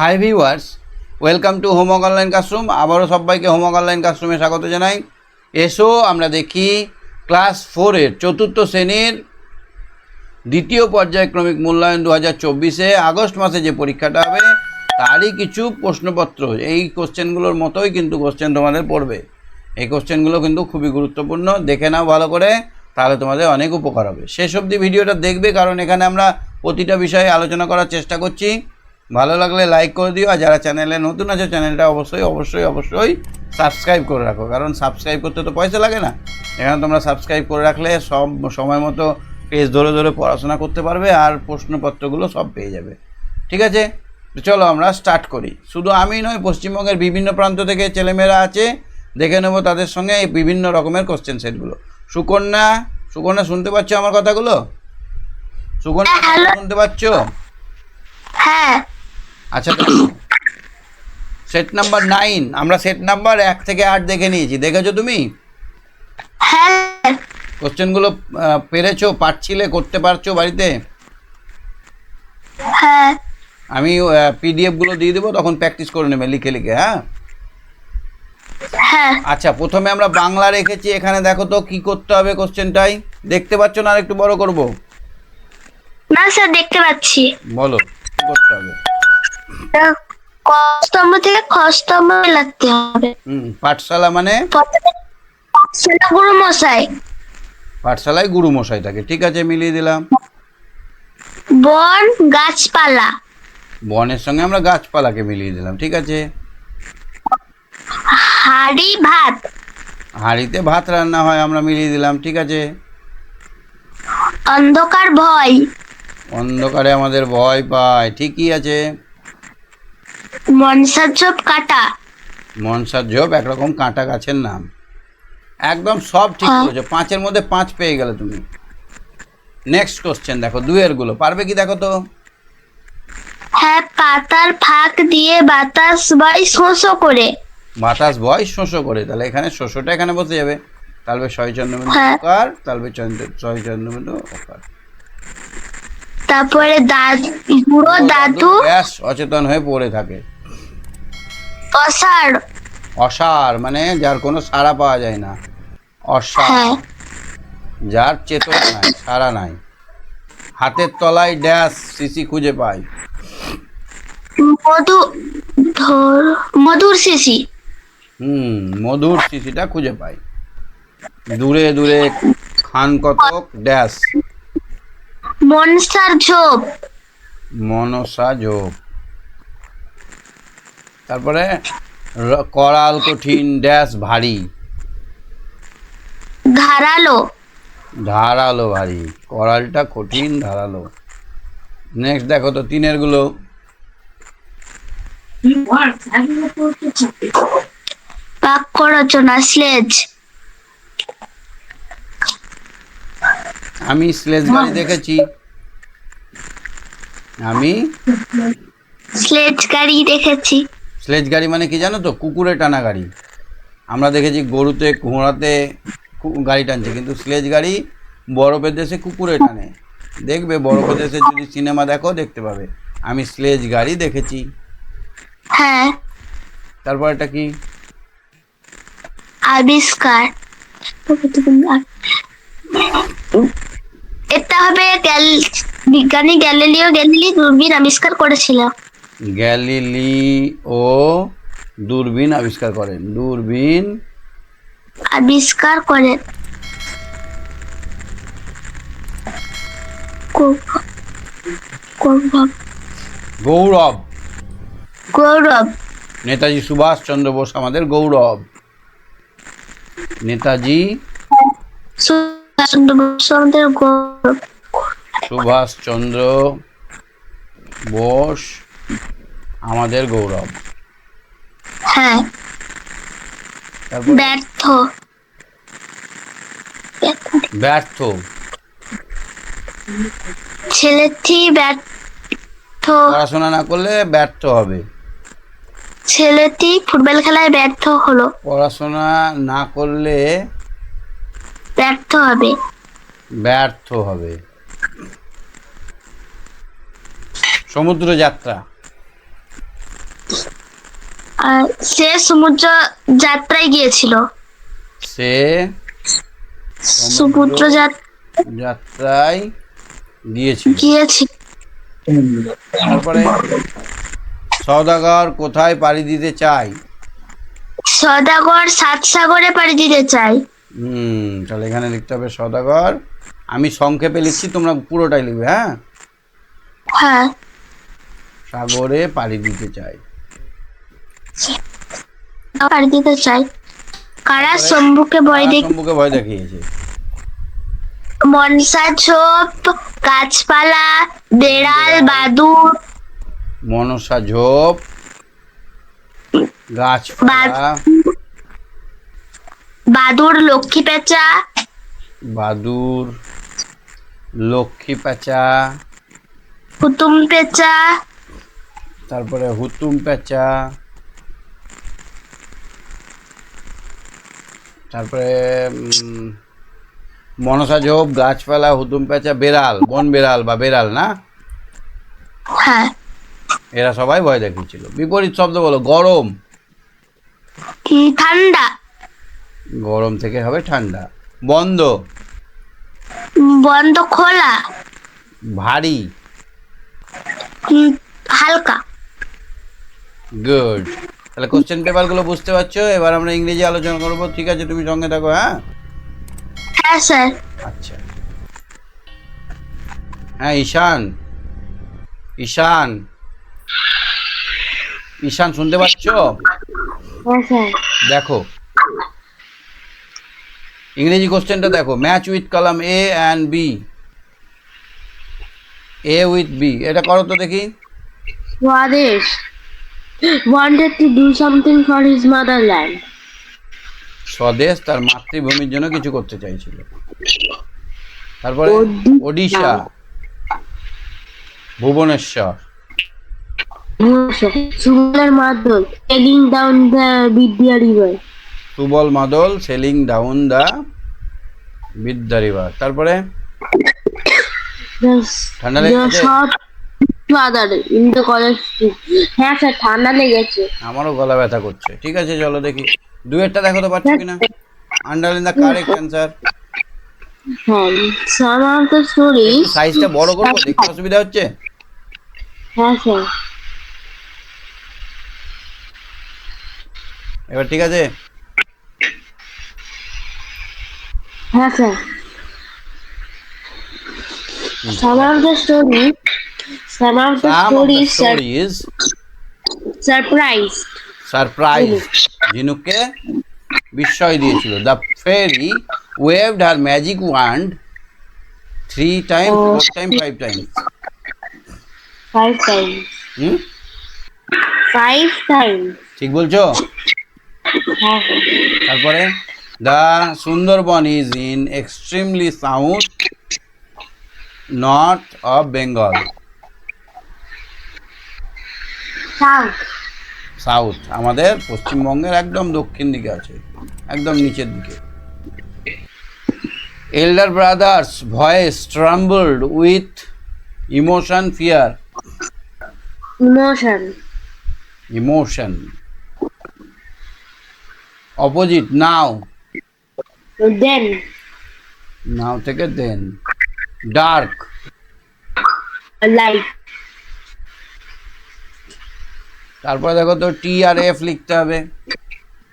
Hi viewers welcome to homework online classroom আবারও সবাইকে homework online ক্লাসরুমে স্বাগত জানাই। এসো, আমরা দেখি ক্লাস ফোরের চতুর্থ শ্রেণির দ্বিতীয় পর্যায়ক্রমিক মূল্যায়ন দু হাজার চব্বিশে আগস্ট মাসে যে পরীক্ষাটা হবে, তারই কিছু প্রশ্নপত্র। এই কোশ্চেনগুলোর মতোই কিন্তু কোশ্চেন তোমাদের পড়বে। এই কোশ্চেনগুলো কিন্তু খুবই গুরুত্বপূর্ণ। দেখে নাও ভালো করে, তাহলে তোমাদের অনেক উপকার হবে। শেষ অবধি ভিডিওটা দেখবে, কারণ এখানে আমরা প্রতিটা বিষয়ে আলোচনা করার চেষ্টা করছি। ভালো লাগলে লাইক করে দিও আর যারা চ্যানেলে নতুন আছে চ্যানেলটা অবশ্যই অবশ্যই অবশ্যই সাবস্ক্রাইব করে রাখো। কারণ সাবস্ক্রাইব করতে তো পয়সা লাগে না। এখানে তোমরা সাবস্ক্রাইব করে রাখলে সব সময় মতো পেজ ধরে ধরে পড়াশোনা করতে পারবে আর প্রশ্নপত্রগুলো সব পেয়ে যাবে। ঠিক আছে? চলো আমরা স্টার্ট করি। শুধু আমি নয় পশ্চিমবঙ্গের বিভিন্ন প্রান্ত থেকে ছেলেমেয়েরা আছে। দেখে নেব তাদের সঙ্গে এই বিভিন্ন রকমের কোশ্চেন সেটগুলো সুকন্যা সুকন্যা শুনতে পাচ্ছ আমার কথাগুলো? সুকন্যা হ্যাঁ, শুনতে পাচ্ছ? হ্যাঁ। আচ্ছা সেট নাম্বার নাইন আমরা সেট নাম্বার এক থেকে আট দেখে নিয়েছি। দেখেছ তুমি? হ্যাঁ। কোশ্চেনগুলো আহ, পেরেছ পারছিলে করতে পারছ বাড়িতে? হ্যাঁ। আমি পিডিএফগুলো দিয়ে দেবো তখন প্র্যাকটিস করে নেবে লিখে লিখে হ্যাঁ? হ্যাঁ। আচ্ছা প্রথমে আমরা বাংলা রেখেছি এখানে দেখো তো কি করতে হবে কোশ্চেনটাই দেখতে পাচ্ছ না আর একটু বড় করব? না স্যার দেখতে পাচ্ছি। বলো কি করতে হবে? ক স্তম্ভ থেকে খ স্তম্ভ লাগতে হবে। পাঠশালা মানে? সেটা গুরু মশাই। পাঠশালায় গুরু মশাই থাকে ঠিক আছে মিলিয়ে দিলাম। বন গাছপালা। বনের সঙ্গে আমরা গাছপালাকে মিলিয়ে দিলাম ঠিক আছে। হাড়ি ভাত। হাঁড়িতে ভাত রান্না হয় আমরা মিলিয়ে দিলাম ঠিক আছে। অন্ধকার ভয়। অন্ধকারে আমাদের ভয় পায় ঠিকই আছে। মনসার ঝোপ কাটা। মনসার ঝোপ একরকম কাঁটা গাছের নাম। একদম সব ঠিক হ্যাঁ। করেছ। পাঁচের মধ্যে পাঁচ পেয়ে গেলে তুমি। নেক্সট কোশ্চেন দেখো দুয়েরগুলো। পারবে কি দেখো তো? হ্যাঁ পাতার ফাঁক দিয়ে বাতাস বাই শোষো করে। বাতাস বয় শোষো করে। তাহলে এখানে শোষোটা এখানে বসে যাবে। তাহলে ছয় চন্দ্রবিন্দু হ্যাঁ। অকার তাহলে চন্দ্র- ছয় চন্দ্রবিন্দু তারপরে বুড়ো দাদু ব্যাস অচেতন হয়ে পড়ে থাকে। অসার অসার মানে যার কোনো সাড়া পাওয়া যায় না। অসার হ্যাঁ। যার চেতনা নাই সারা নাই। হাতের তলায় ড্যাশ সিসি খুঁজে পায়। মধু ধর মধুর শিশি হুম মধুর শিশিটা খুঁজে পায়। দূরে দূরে খান কতক ড্যাশ। মনসার ঝোপ। মনসা ঝোপ। তারপরে করাল কঠিন ড্যাশ ভারী। ধারালো। ধারালো ভারী। করালটা কঠিন ধারালো। নেক্সট দেখো তো তিনেরগুলো বাক্য রচনা স্লেজ আমি স্লেজ গাড়ি দেখেছি। আমি? স্লেজ গাড়ি দেখেছি। স্লেজ গাড়ি মানে কি জানো তো? কুকুরে টানা গাড়ি। আমরা দেখেছি গরুতে ঘোড়াতে গাড়ি টানছে। কিন্তু স্লেজ গাড়ি বরফের দেশে কুকুরে টানে। দেখবে বরফের দেশে যদি সিনেমা দেখো দেখতে পাবে। আমি স্লেজ গাড়ি দেখেছি। হ্যাঁ। তারপর এটা কি? আবিষ্কার। এটা হবে বিজ্ঞানী গ্যালিলিও গ্যালিলি দূরবীন আবিষ্কার করেছিল। গ্যালিলি ও দূরবীন আবিষ্কার করেন। দূরবীন আবিষ্কার করেন। গৌরব। গৌরব। নেতাজি সুভাষ চন্দ্র বোস আমাদের গৌরব। নেতাজি সুভাষচন্দ্র বসু আমাদের গৌরব। সুভাষ চন্দ্র বোস আমাদের গৌরব। হ্যাঁ। ব্যর্থ। ব্যর্থ। ছেলেটি ব্যর্থ। পড়াশোনা না করলে ব্যর্থ হবে। ছেলেটি ফুটবল খেলায় ব্যর্থ হলো। পড়াশোনা না করলে ব্যর্থ হবে। ব্যর্থ হবে। সমুদ্র যাত্রা সে সমুদ্র যাত্রায় গিয়েছিল। সে সমুদ্র যাত- যাত্রায় গিয়েছিল। গিয়েছিল। তারপরে সওদাগর কোথায় পাড়ি দিতে চায়? সদাগর সাত সাগরে পাড়ি দিতে চাই হুম তাহলে এখানে লিখতে হবে সওদাগর। আমি সংক্ষেপে লিখছি তোমরা পুরোটাই লিখবে হ্যাঁ? হ্যাঁ। সাগরে পাড়ি দিতে চাই পাড়ি দিতে চাই কারা শম্ভুকে ভয় দেখ শম্ভুকে ভয় দেখিয়েছে? মনসা ছোপ গাছপালা বেড়াল বাদুর মনসা ঝোপ গাছপালা বাদুর লক্ষ্মী পেঁচা। বাদুর লক্ষ্মী পেঁচা। কুতুম পেঁচা। তারপরে হুতুম পেঁচা তারপরে মনসা ঝোপ গাছপালা হুতুম পেঁচা বেড়াল বন বেড়াল বা বেড়াল না? হ্যাঁ। এরা সবাই ভয় দেখিয়েছিল। বিপরীত শব্দ বলো গরম। ঠান্ডা। গরম থেকে হবে ঠান্ডা। বন্ধ। বন্ধ খোলা। ভারী। হালকা। গুড তাহলে কোশ্চেন পেপারগুলো বুঝতে পারছ? এবার আমরা ইংরেজি আলোচনা করব। ঠিক আছে তুমি সঙ্গে থাকো হ্যাঁ? হ্যাঁ স্যার। আচ্ছা। হ্যাঁ ঈশান। ঈশান। ঈশান শুনতে পাচ্ছ? হ্যাঁ দেখো। ইংরেজি কোশ্চেনটা দেখো। Match with column A and B A with B এটা করো তো দেখি। Swadesh wanted to do something for his motherland. স্বদেশ তার মাতৃভূমির জন্য কিছু করতে চাইছিল তারপরে ওডিশা। ভুবনেশ্বর. সুবল মাদল সেলিং ডাউন দা বিদ্যা রিভার তারপরে ঠান্ডা লেগেছে in the college too. হ্যাঁ স্যার ঠান্ডা লেগেছে। আমারও গলা ব্যথা করছে। ঠিক আছে চলো দেখি। দুয়েরটা দেখো তো পাচ্ছ কিনা? আন্ডারলাইন দা কারেক্ট অ্যান্সার হ্যাঁ some of the stories সাইজটা বড় করব দেখতে অসুবিধা হচ্ছে? হ্যাঁ স্যার। এবার ঠিক আছে? হ্যাঁ স্যার। Some of the some of the stories sur- surprised. Surprise ঝিনুককে বিস্ময় দিয়েছিল। The fairy waved her magic wand three time. Four time five time five times. হুম? Five times. ঠিক বলছো? হ্যাঁ। তারপরে the Sundarban is in extremely south north of Bengal south. আমাদের পশ্চিমবঙ্গের একদম দক্ষিণ দিকে আছে একদম নিচের দিকে। Elder brothers voice trembled with emotion fear emotion emotion opposite now then now থেকে দেন ডার্ক light তারপরে দেখো তো টি আর এফ লিখতে হবে।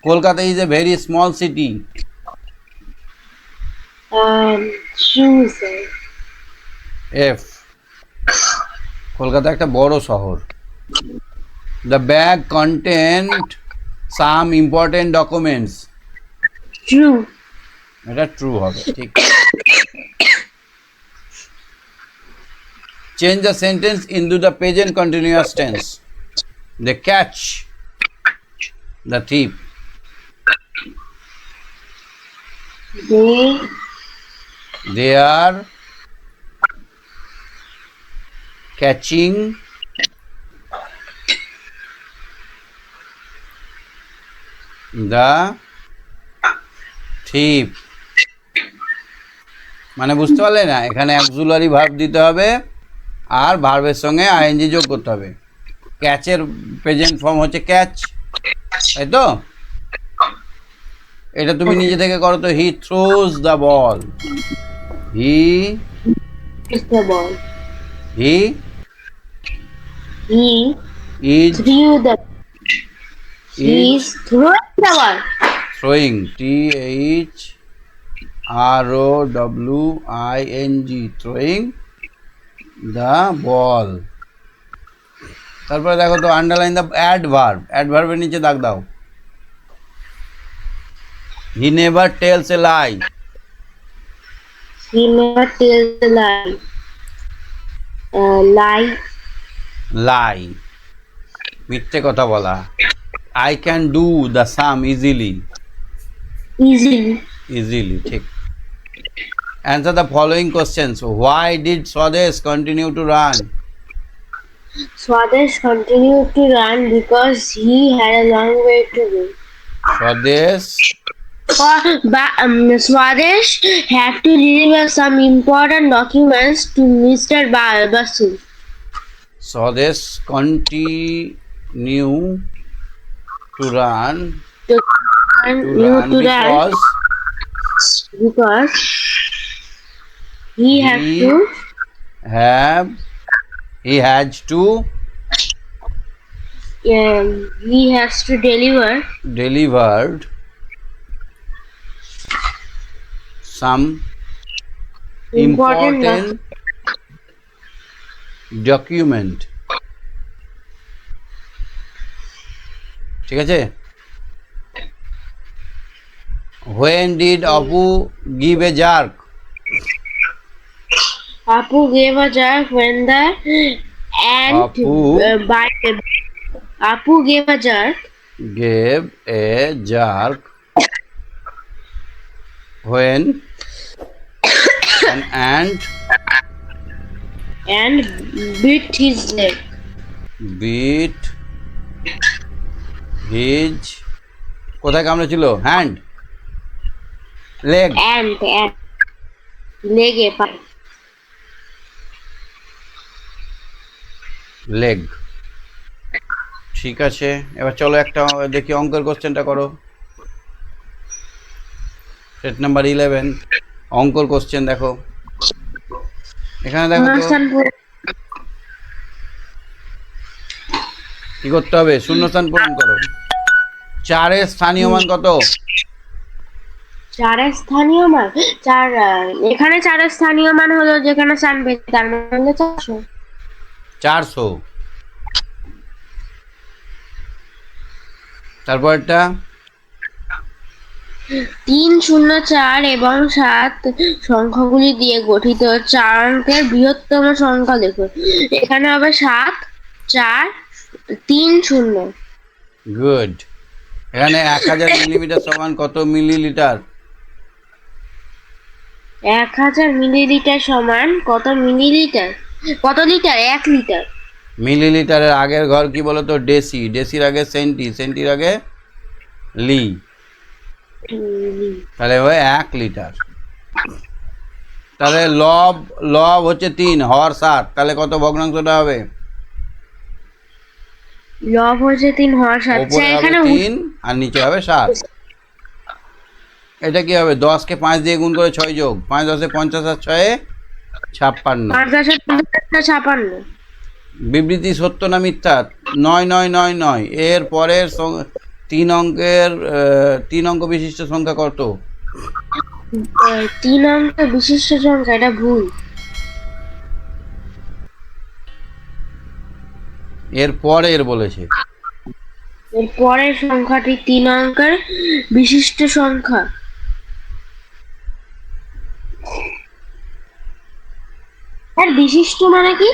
Kolkata is a very small city F Kolkata একটা বড় শহর। The bag content some important documents এটা ট্রু হবে ঠিক। Change the sentence into the present continuous tense they catch the thief they they are catching the thief. মানে বুঝতে পারলে না, এখানে অ্যাক্সুলারি ভার্ব দিতে হবে আর ভার্বের সঙ্গে আইএনজি যোগ করতে হবে। ক্যাচের প্রেজেন্ট ফর্ম হচ্ছে ক্যাচ তাই তো এটা তুমি নিজে থেকে করো তো he throws the ball he Is the ball. He is. He Is- is throwing the throwing T H R O W I N G throwing the ball তারপরে দেখো তো আন্ডারলাইন দ্য অ্যাডভার্ব অ্যাডভার্বের নিচে দাগ দাও। He never tells a lie never tells a lie. Uh, lie. Lie মিথ্যে কথা বলা। I can do the same easily Easily. Easily ঠিক। Answer the following questions why did Swadesh continue to run Swadesh continued to run because he had a long way to go. Swadesh. But um, Swadesh had to deliver some important documents to Mr. Basu. Swadesh continued to run. To, run, to run to because, run because he, he had to have he has to um, he has to deliver delivered some important, important document ঠিক আছে when did apu give a jerk Apu gave a jerk when the ant Apu? uh, bite. Apu gave a jerk gave a jerk when an ant and bit his leg. beat his কোথায় কামড়েছিল hand leg ant. লেগে পায় leg. ঠিক আছে এবার চলো একটা দেখি অঙ্কের কোশ্চেনটা করো। সেট নাম্বার ইলেভেন অঙ্কর কোশ্চেন দেখো। এখানে দেখো। কি করতে হবে? শূন্যস্থান পূরণ করো। চারের স্থানীয় মান কত? চারের স্থানীয় মান? চার এখানে চারের স্থানীয় মান হলো যেখানে চান তার মানে চারশো। চারশো। তারপরটা? তিন শূন্য চার এবং সাত সংখ্যাগুলি দিয়ে গঠিত চার অঙ্কের বৃহত্তম সংখ্যা দেখুন এখানে হবে সাত চার তিন শূন্য। গুড। এখানে এক হাজার মিলিমিটার সমান কত মিলিলিটার? এক হাজার মিলিলিটার সমান কত মিলিলিটার? কত লিটার? এক লিটার। মিলিলিটারের আগের ঘর কি বলতো? ডেসি। ডেসির আগে সেন্টি সেন্টির আগে লি। তাহলে হয় এক লিটার। তাহলে লব লব হচ্ছে তিন হর সাত। তাহলে কত ভগ্নাংশটা হবে? লব হচ্ছে তিন ওপরে হবে এখানে তিন আর নিচে হবে সাত। এটা কি হবে? দশকে পাঁচ দিয়ে গুণ করে ছয় যোগ। পাঁচ দশে পঞ্চাশ আর ছয়ে ছাপ্পান্ন। ছাপান্ন বিবৃতি সত্য না মিথ্যা? নয় নয় নয় নয়। এর পরের তিন অঙ্কের তিন অঙ্ক বিশিষ্ট সংখ্যা কত? তিন অঙ্ক বিশিষ্ট সংখ্যা এটা ভুল। এর পরের বলেছে। এর পরের সংখ্যাটি তিন অঙ্কের বিশিষ্ট সংখ্যা। আর বিশিষ্ট মানে কি?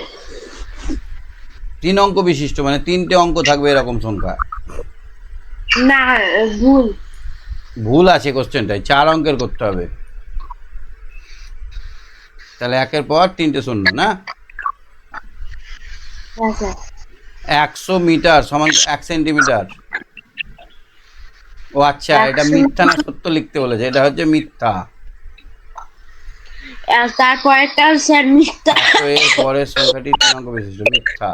তিন অঙ্ক বিশিষ্ট মানে তিনটে অঙ্ক থাকবে এরকম সংখ্যা। না ভুল। ভুল আছে কোশ্চেনটায় চার অঙ্কের করতে হবে। তাহলে একের পর তিনটে শূন্য না? আচ্ছা একশো মিটার সমান এক সেন্টিমিটার। ও আচ্ছা এটা মিথ্যা না সত্য লিখতে বলেছে? এটা হচ্ছে মিথ্যা। তারপরেরটা স্যার মিথ্যা। পরের সংখ্যাটি অঙ্ক বিশিষ্ট মিথ্যা।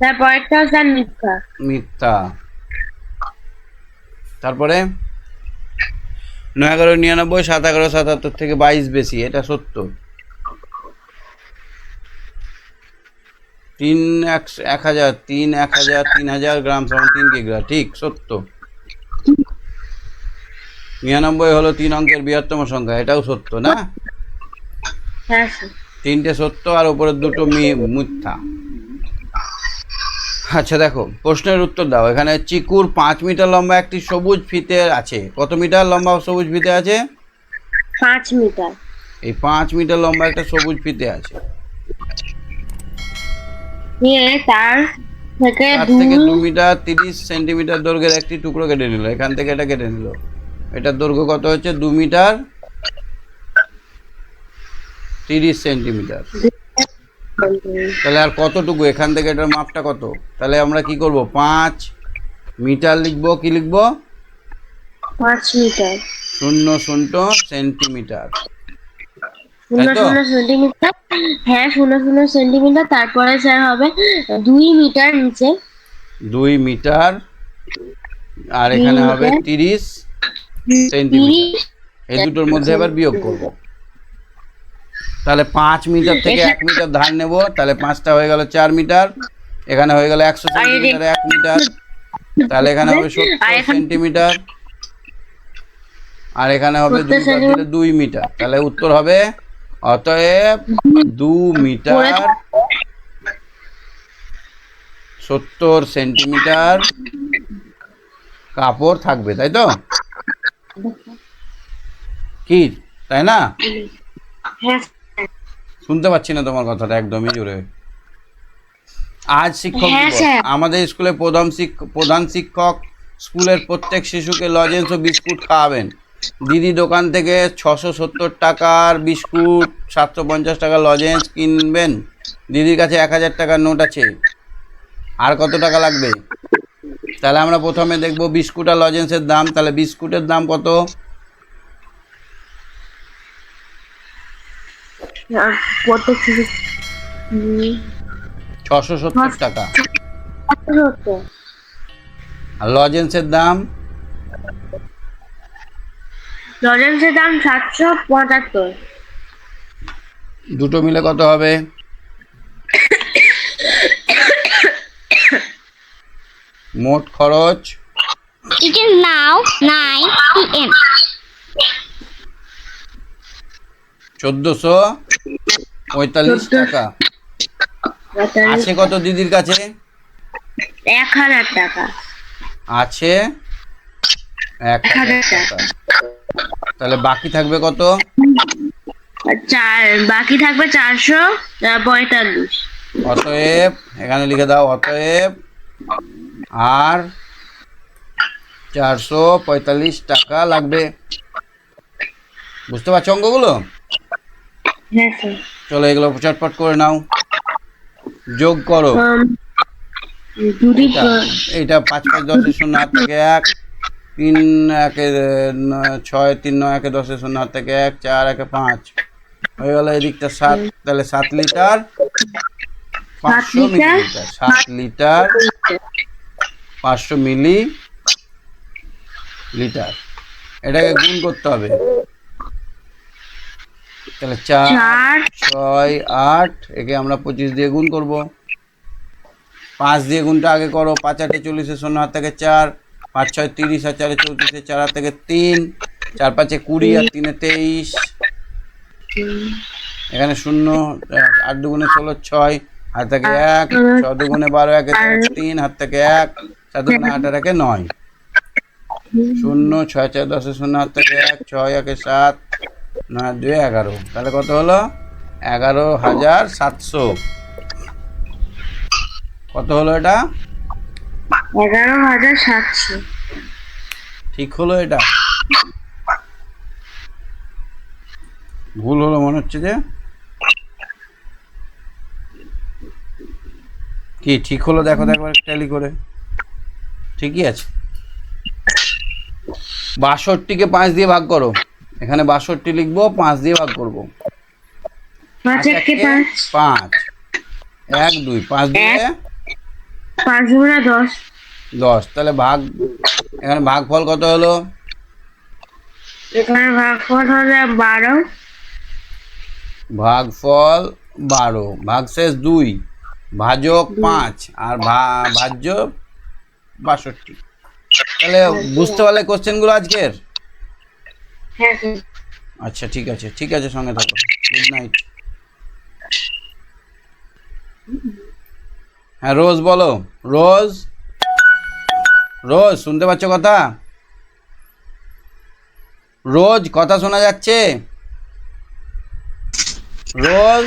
তারপরেরটা স্যার মিথ্যা। মিথ্যা। তারপরে নয় এগারো নিরানব্বই সাত এগারো সাতাত্তর থেকে বাইশ বেশি এটা সত্য। তিন এক এক হাজার তিন এক হাজার তিন হাজার গ্রাম সমান তিন কিগ্রা ঠিক সত্য। নিরানব্বই হলো তিন অঙ্কের বৃহত্তম সংখ্যা এটাও সত্য না? হ্যাঁ তিনটে সত্য আর উপরের দুটো মিথ্যা। আচ্ছা দেখো প্রশ্নের উত্তর দাও। এখানে চিকুর পাঁচ মিটার লম্বা একটি সবুজ ফিতে আছে। কত মিটার লম্বা সবুজ ফিতে আছে? পাঁচ মিটার। এই পাঁচ মিটার লম্বা একটা সবুজ ফিতে আছে। তার থেকে থেকে দু মিটার তিরিশ সেন্টিমিটার দৈর্ঘ্যের একটি টুকরো কেটে নিল। এখান থেকে এটা কেটে নিল। এটার দৈর্ঘ্য কত হচ্ছে? দু মিটার তিরিশ সেন্টিমিটার। তাহলে আর কতটুকু? এখান থেকে এটার মাপটা কত? তাহলে আমরা কি করব? পাঁচ মিটার লিখব কি লিখব? পাঁচ মিটার। শূন্য শূন্য সেন্টিমিটার। হ্যাঁ শূন্য শূন্য সেন্টিমিটার। তারপরে স্যার হবে দুই মিটার নিচে। দুই মিটার। আর এখানে হবে তিরিশ সেন্টিমিটার এই দুটোর মধ্যে এবার বিয়োগ করব। তাহলে পাঁচ মিটার থেকে এক মিটার ধার নেব তাহলে পাঁচটা হয়ে গেল চার মিটার এখানে হয়ে গেল একশো সেন্টিমিটার এক মিটার তাহলে এখানে হবে সত্তর সেন্টিমিটার আর এখানে হবে। দুই মিটার তাহলে উত্তর হবে অতএব দু মিটার সত্তর সেন্টিমিটার কাপড় থাকবে তাই তো? কি? তাই না? হ্যাঁ। শুনতে পাচ্ছি না তোমার কথাটা একদমই জোরে। আজ শিক্ষক হ্যাঁ। আমাদের স্কুলে প্রধান শিক্ষক প্রধান শিক্ষক স্কুলের প্রত্যেক শিশুকে লজেন্স ও বিস্কুট খাওয়াবেন। দিদি দোকান থেকে ছশো সত্তর টাকার বিস্কুট সাতশো পঞ্চাশ টাকার লজেন্স কিনবেন। দিদির কাছে এক হাজার টাকার নোট আছে। আর কত টাকা লাগবে? তাহলে আমরা প্রথমে দেখব বিস্কুট আর লজেন্সের দাম তাহলে বিস্কুটের দাম কত? ছশো সত্তর টাকা। আর লজেন্সের দাম? লজেন্সের দাম সাতশো পঁচাত্তর। দুটো মিলে কত হবে? মোট খরচ? It is now 9 p.m. চোদ্দশো পঁয়তাল্লিশ টাকা। আছে কত দিদির কাছে? এক হাজার টাকা। আছে? এক হাজার টাকা। তাহলে বাকি থাকবে কত? চার বাকি থাকবে চারশো পঁয়তাল্লিশ। অতএব এখানে লিখে দাও অতএব আর চারশো পঁয়তাল্লিশ টাকা লাগবে। বুঝতে পারছ অঙ্কগুলো? হ্যাঁ চলো এগুলো চটপট করে নাও। যোগ করো। এটা- এইটা পাঁচ পাঁচ দশের শূন্য হাত থেকে এক তিন একে ছয় তিন নয় একে দশের শূন্য হাত থেকে এক চার একে পাঁচ। হয়ে গেল এদিকটা সাত তাহলে সাত লিটার পাঁচশো লিটার? মিলিলিটার সাত লিটার পাঁচশো মিলি লিটার। এটাকে গুণ করতে হবে। তাহলে চার ছয় আট একে আমরা পঁচিশ দিয়ে গুণ করব। পাঁচ দিয়ে গুণটা আগে করো। পাঁচ আটে চল্লিশে শূন্য হাত থেকে চার পাঁচ ছয় তিরিশ আর চারে চৌত্রিশে চার হাত থেকে তিন চার পাঁচে কুড়ি আর তিনে তেইশ। এখানে শূন্য আট দুগুণে ষোলো ছয় হাত থেকে এক ছ দুগুণে বারো এক তিন হাত থেকে এক। চার দুগুণে আট একে নয়। শূন্য ছয় চার দশে শূন্য হাত থেকে এক ছয় একে সাত নয় দুই এগারো। তাহলে কত হলো? এগারো হাজার সাতশো। কত হলো এটা? এগারো হাজার সাতশো। ঠিক হলো এটা? ভুল হলো মনে হচ্ছে যে? কি ঠিক হলো? দেখো দেখো ট্যালি করে। ঠিকই আছে। বাষট্টিকে পাঁচ দিয়ে ভাগ করো। এখানে বাষট্টি লিখব পাঁচ দিয়ে ভাগ করব। পাঁচ একে একে পাঁচ। এক দুই পাঁচ দিয়ে পাঁচ দশ। দশ। তাহলে ভাগ এখানে ভাগফল কত হলো? এখানে ভাগফল হলে বারো। ভাগফল বারো। ভাগশেষ দুই। ভাজক পাঁচ। আর ভাজ্য বাষট্টি। তাহলে বুঝতে পারলে কোশ্চেনগুলো আজকের? হ্যাঁ আচ্ছা ঠিক আছে ঠিক আছে সঙ্গে থাকো। গুড নাইট হ্যাঁ রোজ বলো। রোজ? রোজ শুনতে পাচ্ছ কথা? রোজ কথা শোনা যাচ্ছে? রোজ?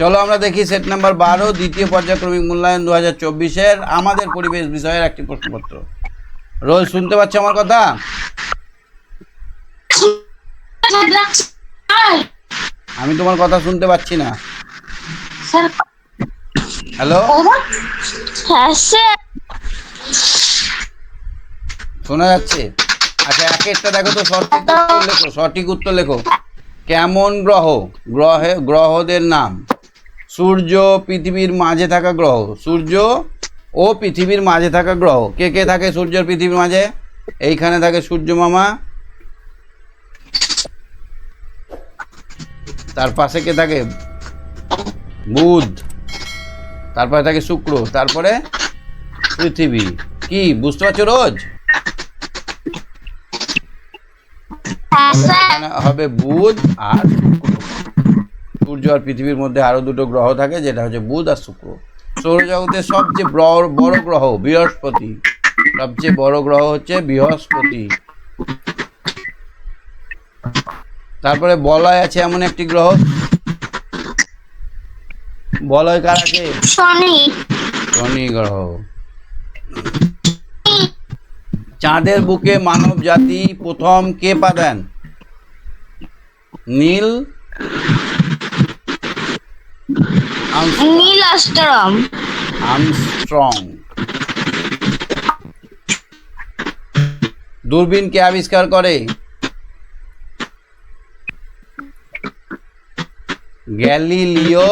চলো আমরা দেখি সেট নাম্বার বারো দ্বিতীয় পর্যায়ক্রমিক মূল্যায়ন দু হাজার চব্বিশের আমাদের পরিবেশ বিষয়ের একটি প্রশ্নপত্র। রোজ শুনতে পাচ্ছ আমার কথা? আমি তোমার কথা শুনতে পাচ্ছি না। হ্যালো হ্যাঁ শোনা যাচ্ছে? আচ্ছা এক একটা দেখো তো সঠিক উত্তর লেখো সঠিক উত্তর লেখো। কেমন গ্রহ? গ্রহে, গ্রহদের নাম। সূর্য পৃথিবীর মাঝে থাকা গ্রহ। সূর্য ও পৃথিবীর মাঝে থাকা গ্রহ। কে কে থাকে সূর্যের পৃথিবীর মাঝে? এইখানে থাকে সূর্য মামা। তার পাশে কে থাকে? বুধ। তারপরে থাকে শুক্র। তারপরে পৃথিবী। কি, বুঝতে পারছ রোজ হ্যাঁ স্যার এখানে হবে বুধ আর শুক্র। সূর্য আর পৃথিবীর মধ্যে আরও দুটো গ্রহ থাকে যেটা হচ্ছে বুধ আর শুক্র। সৌরজগতের সবচেয়ে বড় গ্রহ বৃহস্পতি। সবচেয়ে বড় গ্রহ হচ্ছে বৃহস্পতি। তারপরে বলয় আছে এমন একটি গ্রহ। বলয় কার আছে? শনি। শনি গ্রহ। চাঁদের বুকে মানব জাতি প্রথম কে পা দেন নীল নীল অষ্টরম আর্মস্ট্রং। দূরবীন কে আবিষ্কার করে? গ্যালিলিও।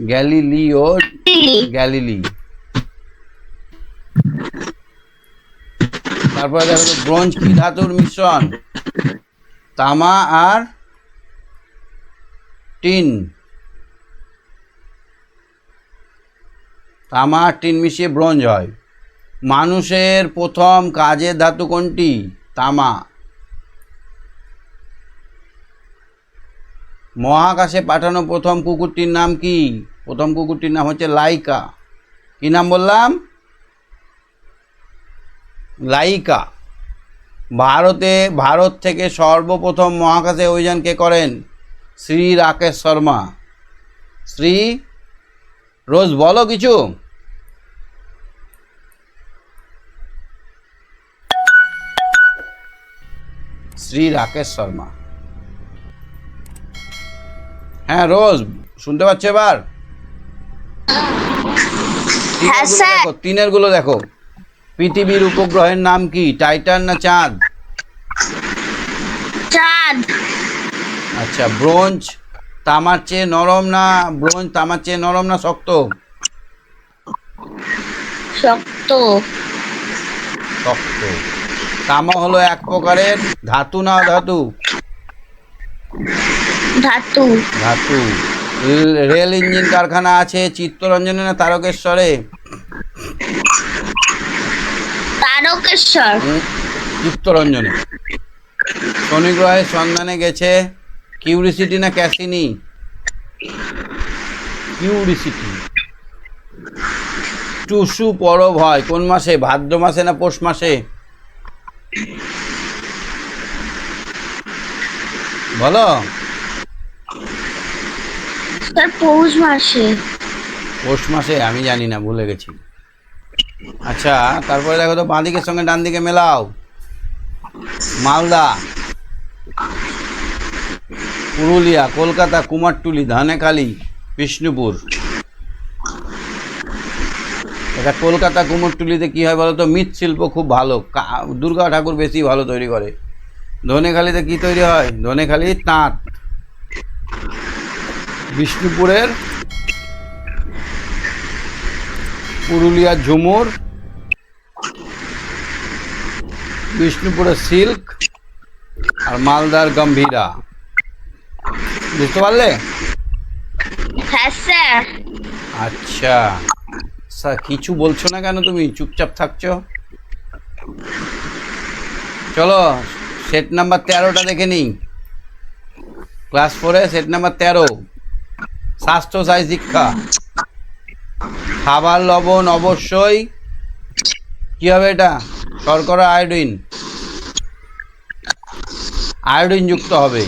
গ্যালিলিও। গ্যালিলি। তারপরে দেখো তো, ব্রোঞ্জ কি ধাতুর মিশ্রণ? তামা আর টিন। তামা আর টিন মিশিয়ে ব্রোঞ্জ হয়। মানুষের প্রথম কাজের ধাতু কোনটি? তামা। মহাকাশে পাঠানো প্রথম কুকুরটির নাম কি? প্রথম কুকুরটির নাম হচ্ছে লাইকা। কি নাম বললাম? লাইকা। ভারতে ভারত থেকে সর্বপ্রথম মহাকাশে অভিযান কে করেন? শ্রী রাকেশ শর্মা। শ্রী রোজ বলো কিছু। শ্রী রাকেশ শর্মা। হ্যাঁ রোজ। শুনতে পাচ্ছ এবার? হ্যাঁ, তিনেরগুলো দেখো পৃথিবীর উপগ্রহের নাম কি? টাইটান না চাঁদ? চাঁদ। আচ্ছা ব্রোঞ্জ তামার চেয়ে নরম না ব্রোঞ্জ তামার চেয়ে নরম না শক্ত? শক্ত। শক্ত। তামা হলো এক প্রকারের ধাতু না ধাতু ধাতু। ধাতু। রেল- রেল ইঞ্জিন কারখানা আছে চিত্তরঞ্জনে না তারকেশ্বরে? তারকেশ্বর হুম, চিত্তরঞ্জনে শনি গ্রহের সন্ধানে গেছে কিউরিসিটি না ক্যাসিনি? কিউরিসিটি। টুসু পরব হয় কোন মাসে? ভাদ্র মাসে না পৌষ মাসে? বলো। পৌষ মাসে। পৌষ মাসে আমি জানি না ভুলে গেছি। আচ্ছা তারপরে দেখো তো বাঁ দিকের সঙ্গে ডান দিকে মেলাও। মালদা। পুরুলিয়া, কলকাতা, কুমারটুলি, ধানেখালি, বিষ্ণুপুর। এটা কলকাতা, কুমারটুলিতে কি হয় বলো তো মৃৎশিল্প খুব ভালো। দুর্গা ঠাকুর বেশি ভালো তৈরি করে। ধনেখালিতে কি তৈরি হয়? ধনেখালি তাঁত। বিষ্ণুপুরের পুরুলিয়ার ঝুমুর বিষ্ণুপুরের সিল্ক আর মালদার গম্ভীরা। বুঝতে পারলে? হ্যাঁ আচ্ছা। স্যার কিছু বলছো না কেন তুমি? চুপচাপ থাকছো? চলো সেট নাম্বার তেরোটা দেখে নিই। ক্লাস ফোরে সেট নাম্বার তেরো। স্বাস্থ্য সাই শিক্ষা খাবার লবণ অবশ্যই। কি হবে এটা? শর্করা আয়োডিন। আয়োডিন যুক্ত হবে।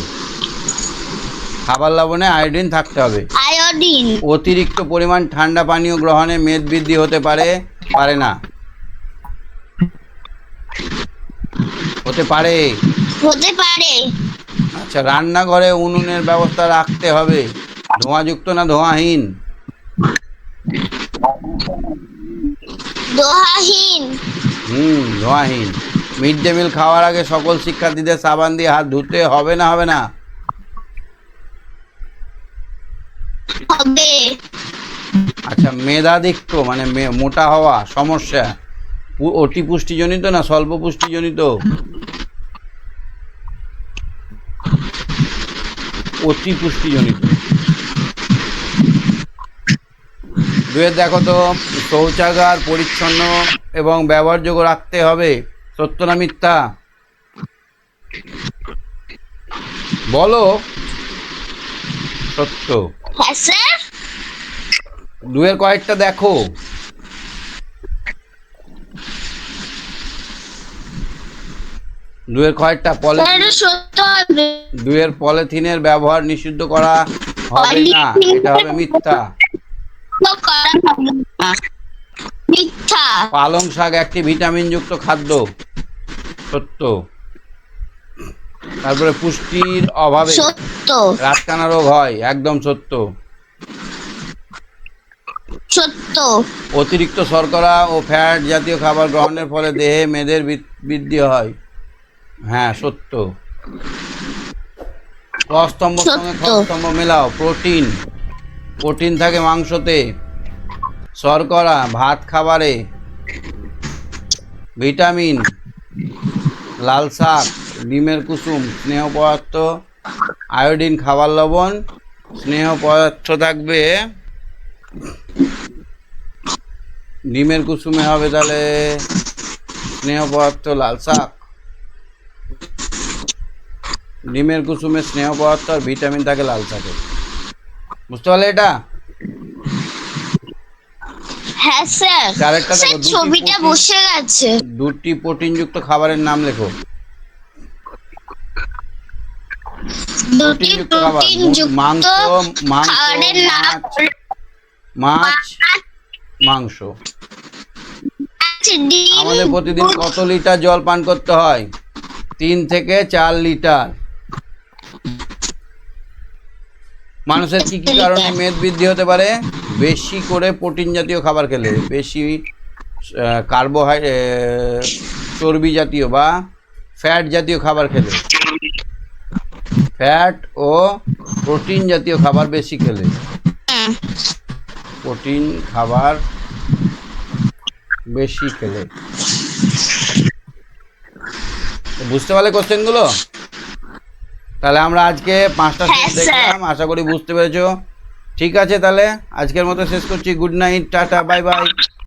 খাবার লবণে আয়োডিন থাকতে হবে। আয়োডিন। অতিরিক্ত পরিমাণ ঠান্ডা পানীয় গ্রহণে মেদ বৃদ্ধি হতে পারে পারে না। হতে পারে। হতে পারে। আচ্ছা রান্নাঘরে উনুনের ব্যবস্থা রাখতে হবে। ধোঁয়াযুক্ত না ধোঁয়াহীন? দোহাহীন। হুম ধোঁয়াহীন মিড ডে মিল খাওয়ার আগে সকল শিক্ষার্থীদের সাবান দিয়ে হাত ধুতে হবে না হবে না? হবে। আচ্ছা মেধাধিক্য মানে মোটা হওয়া সমস্যা। অতি পুষ্টিজনিত না স্বল্প পুষ্টিজনিত? অতি পুষ্টিজনিত। দুয়ের দেখো তো শৌচাগার পরিচ্ছন্ন এবং ব্যবহারযোগ্য রাখতে হবে। সত্য না মিথ্যা? বলো। সত্য। হ্যাঁ দুয়ের কয়েকটা দেখো। দুয়ের কয়েকটা দুয়ের পলিথিনের ব্যবহার নিষিদ্ধ করা হবে না। এটা হবে মিথ্যা। মিথ্যা। পালং শাক একটি ভিটামিনযুক্ত খাদ্য সত্য। তারপরে পুষ্টির অভাবে সত্য। রাতকানা রোগ হয় একদম সত্য। সত্য। অতিরিক্ত শর্করা ও ফ্যাট জাতীয় খাবার গ্রহণের ফলে দেহে মেদের বৃদ্ধি হয়। হ্যাঁ সত্য। স্তম্ভ সঙ্গে। স্তম্ভ মেলাও প্রোটিন। প্রোটিন থাকে মাংসতে, শর্করা, ভাত খাবারে, ভিটামিন, লাল শাক, ডিমের কুসুম, স্নেহ পদার্থ, আয়োডিন, খাবার লবণ, স্নেহ পদার্থ থাকবে। ডিমের কুসুমে হবে তাহলে স্নেহ পদার্থ, লাল শাক। ডিমের কুসুমে স্নেহ পদার্থ আর ভিটামিন থাকে লাল শাকে বুঝতে পারলে এটা? হ্যাঁ স্যার। চারেরটা দেখো, দুটি ছবিটা প্রোটিন- বসে গেছে। দুটি প্রোটিনযুক্ত খাবারের নাম লেখো। দুটি প্রোটিনযুক্ত মাংস মাংস মাছ মাছ মাংস। আমাদের প্রতিদিন কত লিটার জল পান করতে হয়? তিন থেকে চার লিটার। মানুষের কি কি কারণে মেদ বৃদ্ধি হতে পারে? বেশি করে প্রোটিন জাতীয় খাবার খেলে, বেশি কার্বোহাইড্রেট চর্বি জাতীয় বা ফ্যাট জাতীয় খাবার খেলে। ফ্যাট ও প্রোটিন জাতীয় খাবার বেশি খেলে। প্রোটিন খাবার বেশি খেলে। বুঝতে পারলে কোশ্চেনগুলো তাহলে আমরা আজকে পাঁচটা হ্যাঁ, দেখলাম আশা করি বুঝতে পেরেছ। ঠিক আছে তাহলে আজকের মতো শেষ করছি। Good night tata bye bye.